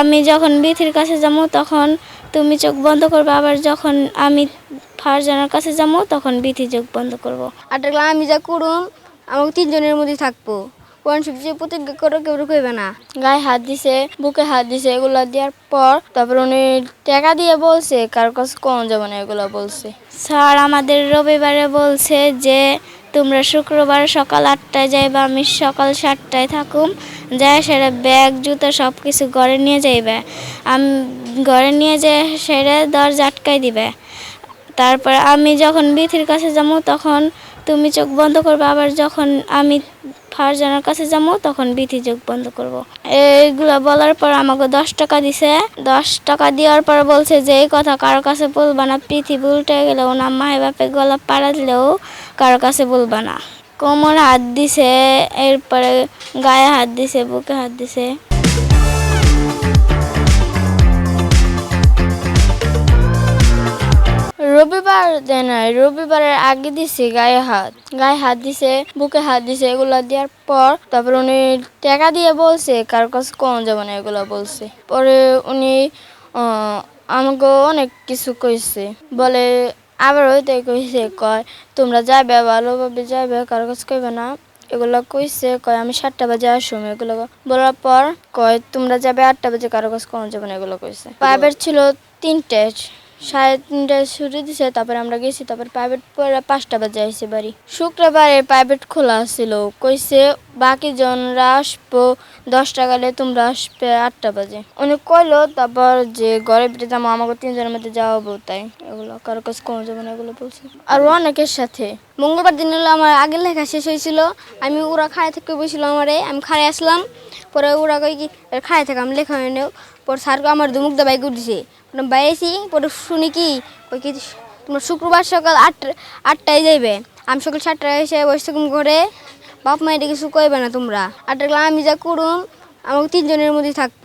আমি যখন বিথির কাছে যাব তখন তুমি চোখ বন্ধ করবে। আবার যখন আমি ফারজানার কাছে যাব তখন বিথি চোখ বন্ধ করব। আর দেখলাম আমি যা করুম আমাকে তিনজনের মধ্যে থাকব। কোন সবজি প্রতিজ্ঞা করো কেউ কইবে না। গায়ে হাত দিছে বুকে হাত দিছে এগুলো দেওয়ার পর তারপর উনি টাকা দিয়ে বলছে কার কাছে কম যাবে না? এগুলো বলছে। স্যার আমাদের রবিবারে বলছে যে তোমরা শুক্রবার সকাল আটটায় যাইবা, আমি সকাল সাতটায় থাকুম। যায় সেটা ব্যাগ, জুতো সব কিছু ঘরে নিয়ে যাইবে। আমি, ঘরে নিয়ে যেয়ে সেটা দরজা আটকাই দিবে। তারপর আমি যখন বিথির কাছে যাব, তখন তুমি চোখ বন্ধ করবে, আবার যখন আমি ফারজানার কাছে যাব, তখন বিথি চোখ বন্ধ করব। এইগুলো বলার পর আমাকে দশ টাকা দিছে। দশ টাকা দেওয়ার পর বলছে যে, এই কথা কারও কাছে বলবা না পৃথিবী উল্টে গেলেও না মায়ে বাপে গলা পাড়া দিলেও কারও কাছে বলবা না। কোমর হাত দিছে, এরপরে গায়ে হাত দিছে, বুকে হাত দিছে। রবিবার দেয় নাই রবিবারের আগে দিছে গায়ে হাত। গায়ে হাত দিছে বুকে হাত দিছে এগুলো দেওয়ার পর তারপর উনি টাকা দিয়ে বলছে কার কাছে কম যাবে না এগুলো বলছে? পরে উনি আমাকে অনেক কিছু কইছে। বলে আবার ওইটাই কইছে কয় তোমরা যাবে ভালোভাবে যাবে কারও কাছে কইবে না। এগুলো কইছে কয় আমি সাতটা বাজে আসুম। এগুলো বলার পর কয় তোমরা যাবে আটটা বাজে কারও কাছে কম যাবে না এগুলো কইছে? প্রাইভেট ছিল তিনটে। সাড়ে ছুটি দিছে, তারপরে আমরা গেছি, তারপর প্রাইভেট পরে পাঁচটা বাজে আইসি বাড়ি। শুক্রবারে প্রাইভেট খোলা ছিল, কইছে বাকি জনরা আসব, দশটা গেলে তোমরা আসবে আটটা বাজে। উনি কইলো, তারপর যে ঘরে বেটে যাব আমাকে তিনজনের মধ্যে যাওয়া হব, তাই এগুলো কারও কাছে কম যাবে না, এগুলো বলছে। আর অনেকের সাথে। মঙ্গলবার দিন হলো আমার আগের লেখা শেষ হয়েছিল, আমি ওরা খায় থেকে বসেছিল আমারে, আমি খায় আসলাম, পরে ওরা কই কি খায় থেকে, আমি লেখা হয়ে পরে স্যার আমার দুমুক দা বাইক উঠেছে পরে বাইরেছি পরে শুনি কি? কই কি তোমরা শুক্রবার সকাল আট আটটায় যাইবে। আমি সকাল সাতটায় এসে বসে ঘরে। বাপ মায়ের কিছু কইবে না তোমরা। আর দেখলাম আমি যা করুম, আমাকে তিনজনের মধ্যে থাকব।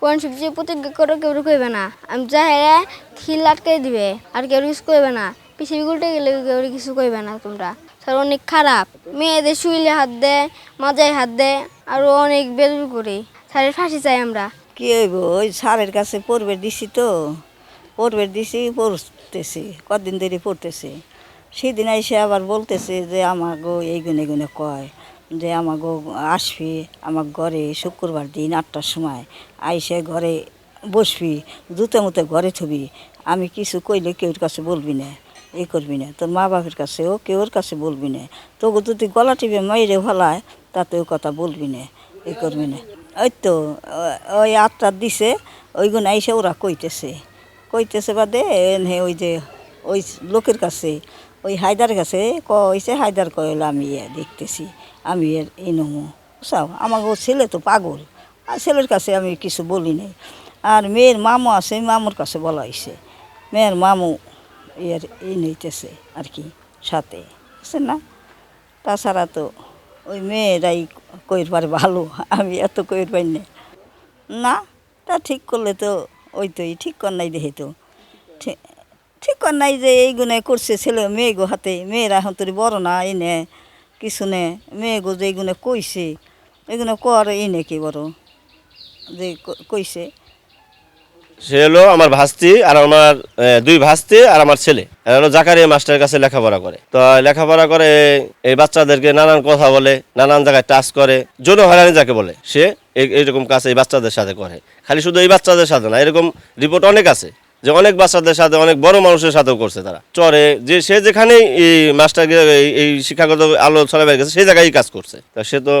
কোন সবজি প্রতিজ্ঞা করে, কেউ কইবে না। আমি যা হেরা খিল আটকে দিবে, আর কেউ কিছু কইবে না। পৃথিবী উল্টে গেলে কেউ কিছু কইবে না তোমরা। স্যার অনেক খারাপ। মেয়েদের শুইলে হাত দেয়, মাজায় হাত দেয় আরও অনেক বেদুর করে। স্যারের ফাঁসি চাই আমরা। কি হইব? ওই স্যারের কাছে পড়বে দিছি তো। পড়বে দিছি, পড়তেছি। কদিন ধরে পড়তেছি? সেদিন এসে আবার বলতেছে যে আমার গো এই গুনে গুনে কয়, যে আমার গো আসবি আমার ঘরে শুক্রবার দিন আটটার সময়। আইসে ঘরে বসবি, জুতো মুতে ঘরে থবি। আমি কিছু কইলে কেউর কাছে বলবি না এই করবি না। তোর মা বাপের কাছে ও কেউর কাছে বলবি না। তোকে যদি গলা টিপে মাইরে ফেলায়, তাতেও কথা বলবি না এই করবি না। ওই তো ওই আটটা দিছে ওইগুলো এসে ওরা কইতেছে। কইতেছে বাদে এনে ওই যে, ওই লোকের কাছে, ওই হায়দার কাছে, কইছে, হায়দার কইলে, আমি দেখতেছি, আমি এর এই নমু বুঝাও আমার ও ছেলে তো পাগল, আর ছেলের কাছে আমি কিছু বলি নাই। আর মেয়ের মামু আছে, মামুর কাছে বলা হয়েছে মেয়ের মামু এর এই নিতেছে, আর কি, সাথে। বুঝছেন না? তাছাড়া তো ওই মেয়েরাই কইর পারে ভালো, আমি এত কইর পাই না। না, তা ঠিক করলে তো ওই তো ঠিক কর নাই দেখে তো। ঠিক কর নাই যে এই গুনে করছে ছেলে মেয়ে গো হাতে, মেয়েরা এখন তোর বড় না, এই নে, কিছু নে, মেয়ে গো যে এইগুলো কইছে এইগুলো কর, এই নে কি বড়, যে কইছে। সে হলো আমার ভাস্তি আর আমার দুই ভাস্তি আর আমার ছেলে। এরা হলো জাকারিয়া মাস্টারের কাছে লেখাপড়া করে। তো লেখাপড়া করে এই বাচ্চাদেরকে নানান কথা বলে, নানান জায়গায় টাচ করে, যৌন হয়রানি যাকে বলে, সে এই- এইরকম কাজ এই বাচ্চাদের সাথে করে। খালি শুধু এই বাচ্চাদের সাথে না, এরকম রিপোর্ট অনেক আছে। যে অনেক বাচ্চাদের সাথে, অনেক বড় মানুষের সাথেও করছে তারা। চরে, যে সে যেখানেই এই মাস্টার এই শিক্ষাগত আলো ছড়াবে গেছে সেই জায়গায় কাজ করছে। তা সে তো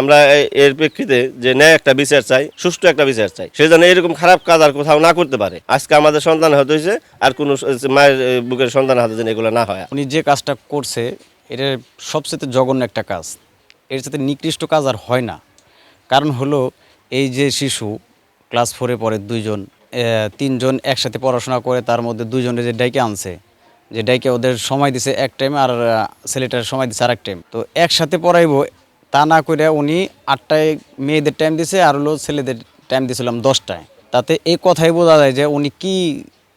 আমরা এর প্রেক্ষিতে যে ন্যায় একটা বিচার চাই, সুষ্ঠু একটা বিচার চাই, সে যেন এরকম খারাপ কাজ আর কোথাও না করতে পারে। আজকে আমাদের সন্তান হতে হয়েছে, আর কোনো মায়ের বুকের সন্তান হাতে যেন এগুলো না হয়। উনি যে কাজটা করছে এটা সবচেয়ে জঘন্য একটা কাজ। এর সাথে নিকৃষ্ট কাজ আর হয় না। কারণ হলো, এই যে শিশু, ক্লাস ফোরে পড়ে দুইজন তিনজন একসাথে পড়াশোনা করে, তার মধ্যে দুজনে যে ডাইকে আনছে, যে ডাইকে ওদের সময় দিছে এক টাইম আর ছেলেটার সময় দিছে আর এক টাইম তো একসাথে পড়াইবো, তা না করে উনি আটটায় মেয়েদের টাইম দিছে আর হলো ছেলেদের টাইম দিয়েছিলাম দশটায়। তাতে এই কথাই বোঝা যায় যে উনি কি,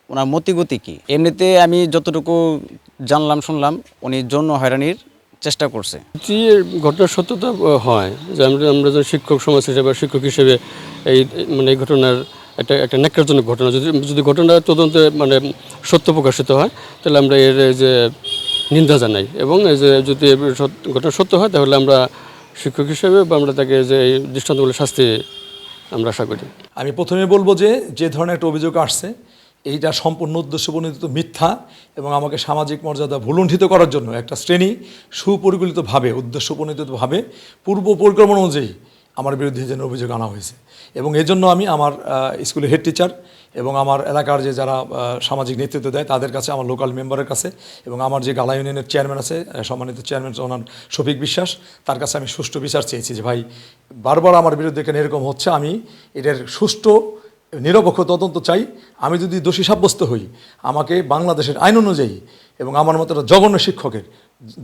ওনার মতিগতি কি? এমনিতে আমি যতটুকু জানলাম, শুনলাম, উনি যৌন হয়রানির চেষ্টা করছে। যে ঘটনার সত্যতা হয়। যে আমরা আমরা যখন শিক্ষক সমাজ হিসেবে শিক্ষক হিসেবে এই মানে এই ঘটনার একটা একটা ন্যাক্কারজনক ঘটনা। যদি যদি ঘটনা তদন্তে মানে সত্য প্রকাশিত হয়, তাহলে আমরা এর যে নিন্দা জানাই। এবং এই যে যদি ঘটনা সত্য হয়, তাহলে আমরা শিক্ষক হিসেবে বা আমরা তাকে যে এই দৃষ্টান্তমূলক শাস্তি আমরা আশা করি। আমি প্রথমে বলব যে যে ধরনের একটা অভিযোগ আসছে, এইটা সম্পূর্ণ উদ্দেশ্য প্রণোদিত মিথ্যা এবং আমাকে সামাজিক মর্যাদা ভুলুণ্ঠিত করার জন্য একটা শ্রেণি সুপরিকল্পিতভাবে উদ্দেশ্য প্রণোদিতভাবে পূর্ব পরিকল্পনা অনুযায়ী আমার বিরুদ্ধে যেন অভিযোগ আনা হয়েছে। এবং এজন্য আমি আমার স্কুলের হেড টিচার এবং আমার এলাকার যে যারা সামাজিক নেতৃত্ব দেয়, তাদের কাছে, আমার লোকাল মেম্বারের কাছে এবং আমার যে গালা ইউনিয়নের চেয়ারম্যান আছে সম্মানিত চেয়ারম্যান ওনার শফিক বিশ্বাস, তার কাছে আমি সুষ্ঠু বিচার চেয়েছি যে, ভাই, বারবার আমার বিরুদ্ধে কেন এরকম হচ্ছে? আমি এটার সুষ্ঠু, নিরপেক্ষ তদন্ত চাই। আমি যদি দোষী সাব্যস্ত হই, আমাকে বাংলাদেশের আইন অনুযায়ী এবং আমার মতো জঘন্য শিক্ষকের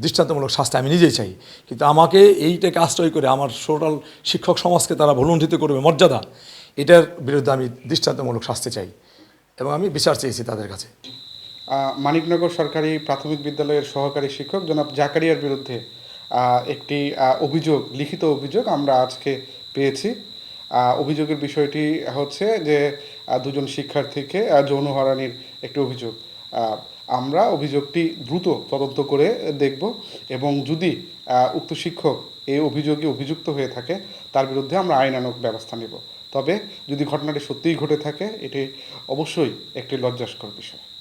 দৃষ্টান্তমূলক শাস্তি আমি নিজেই চাই। কিন্তু আমাকে এইটাকে আশ্রয় করে আমার টোটাল শিক্ষক সমাজকে তারা ভুলুণ্ঠিত করবে, মর্যাদা, এটার বিরুদ্ধে আমি দৃষ্টান্তমূলক শাস্তি চাই এবং আমি বিচার চেয়েছি তাদের কাছে। মানিকনগর সরকারি প্রাথমিক বিদ্যালয়ের সহকারী শিক্ষক জনাব জাকারিয়ার বিরুদ্ধে একটি অভিযোগ, লিখিত অভিযোগ আমরা আজকে পেয়েছি। অভিযোগের বিষয়টি হচ্ছে যে দুজন শিক্ষার্থীকে যৌন হয়রানির একটি অভিযোগ। আমরা অভিযোগটি দ্রুত তদন্ত করে দেখব এবং যদি উক্ত শিক্ষক এই অভিযোগে অভিযুক্ত হয়ে থাকে, তার বিরুদ্ধে আমরা আইনানুগ ব্যবস্থা নেব। তবে যদি ঘটনাটি সত্যিই ঘটে থাকে, এটি অবশ্যই একটি লজ্জাস্কর বিষয়।